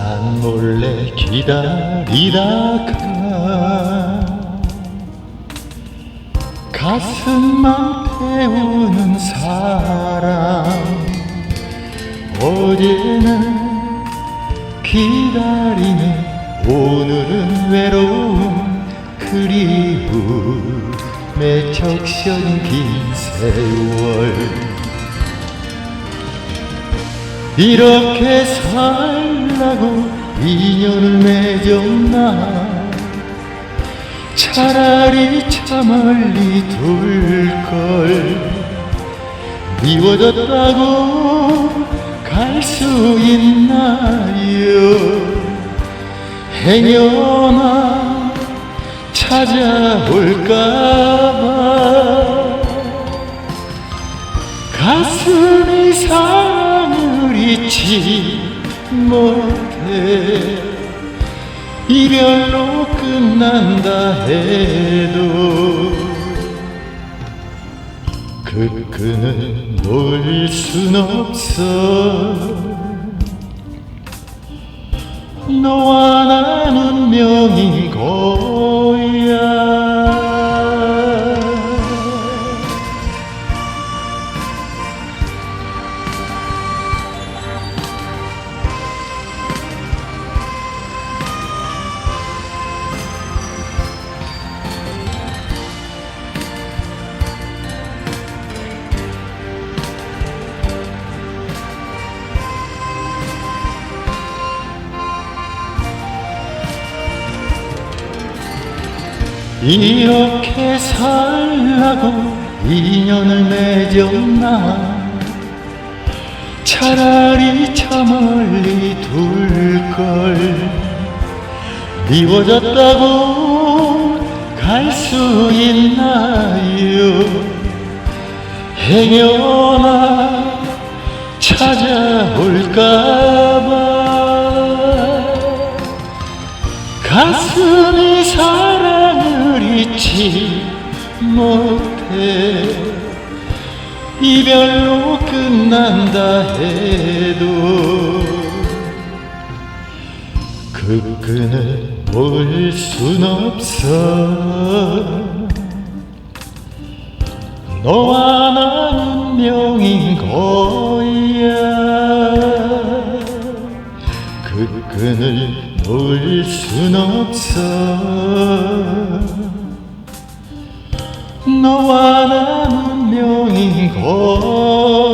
난 몰래 기다리다가 가슴만 태우는 사랑 어제는 기다리네 오늘은 외로움. 그리움에 적셔진 긴 세월 이렇게 살라고 인연을 맺었나? 차라리 저 멀리 둘 걸. 미워졌다고 갈 수 있나요? 행여나 찾아올까 잊지 못해. 이별로 끝난다 해도 그 끈을 놓을 순 없어. 너와 난 운명인 거 이렇게 살라고 인연을 맺었나? 차라리 저 멀리 둘 걸. 미워졌다고 갈 수 있나요? 행여나 찾아올까봐. 가슴이 사랑을 잊지 못해. 이별로 끝난다 해도 그 끈을 놓을 순 없어. 너와 난 운명인 거야. 그 끈을 놓을 순 없어 너와 나는 명인 것.